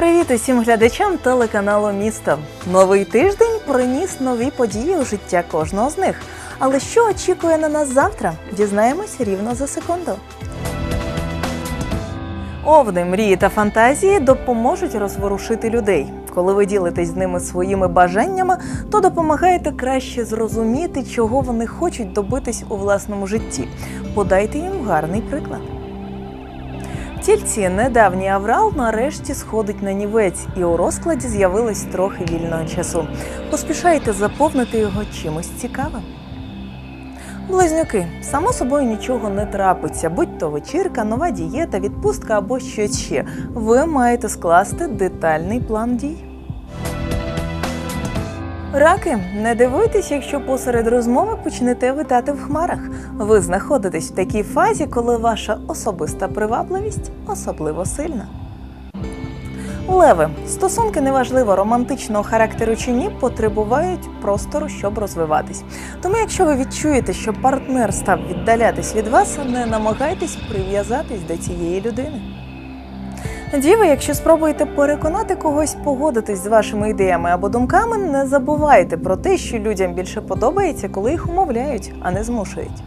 Привіт усім глядачам телеканалу Місто. Новий тиждень приніс нові події у життя кожного з них. Але що очікує на нас завтра? Дізнаємося рівно за секунду. Овни, мрії та фантазії допоможуть розворушити людей. Коли ви ділитесь з ними своїми бажаннями, то допомагаєте краще зрозуміти, чого вони хочуть добитись у власному житті. Подайте їм гарний приклад. Тільці недавній аврал нарешті сходить на нівець, і у розкладі з'явилось трохи вільного часу. Поспішайте заповнити його чимось цікавим. Близнюки, само собою нічого не трапиться, будь то вечірка, нова дієта, відпустка або щось ще. Ви маєте скласти детальний план дій. Раки, не дивуйтесь, якщо посеред розмови почнете витати в хмарах. Ви знаходитесь в такій фазі, коли ваша особиста привабливість особливо сильна. Леви, стосунки неважливо романтичного характеру чи ні, потребують простору, щоб розвиватись. Тому, якщо ви відчуєте, що партнер став віддалятись від вас, не намагайтесь прив'язатись до цієї людини. Діви, якщо спробуєте переконати когось погодитись з вашими ідеями або думками, не забувайте про те, що людям більше подобається, коли їх умовляють, а не змушують.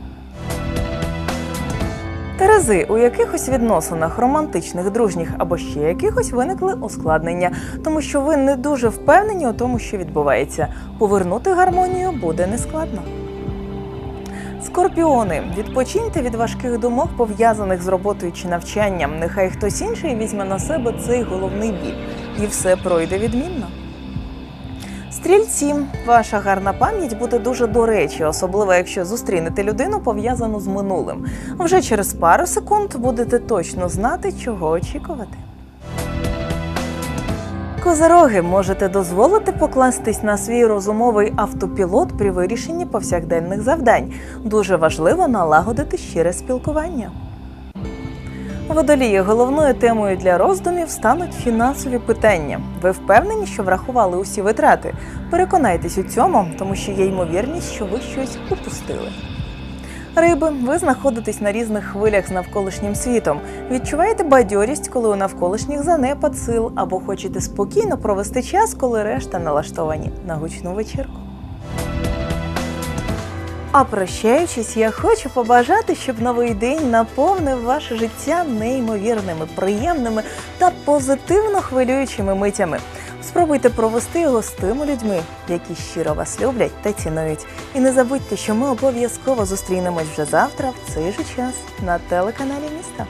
Терези у якихось відносинах романтичних, дружніх або ще якихось виникли ускладнення, тому що ви не дуже впевнені у тому, що відбувається. Повернути гармонію буде нескладно. Скорпіони, відпочиньте від важких думок, пов'язаних з роботою чи навчанням. Нехай хтось інший візьме на себе цей головний біль, і все пройде відмінно. Стрільці, ваша гарна пам'ять буде дуже до речі, особливо якщо зустрінете людину, пов'язану з минулим. Вже через пару секунд будете точно знати, чого очікувати. Козероги можете дозволити покластись на свій розумовий автопілот при вирішенні повсякденних завдань. Дуже важливо налагодити щире спілкування. Водолії головною темою для роздумів стануть фінансові питання. Ви впевнені, що врахували усі витрати? Переконайтесь у цьому, тому що є ймовірність, що ви щось упустили. Риби, ви знаходитесь на різних хвилях з навколишнім світом. Відчуваєте бадьорість, коли у навколишніх занепад сил, або хочете спокійно провести час, коли решта налаштовані на гучну вечірку. А прощаючись, я хочу побажати, щоб новий день наповнив ваше життя неймовірними, приємними та позитивно хвилюючими митями. Спробуйте провести його з тими людьми, які щиро вас люблять та цінують. І не забудьте, що ми обов'язково зустрінемось вже завтра в цей же час на телеканалі міста.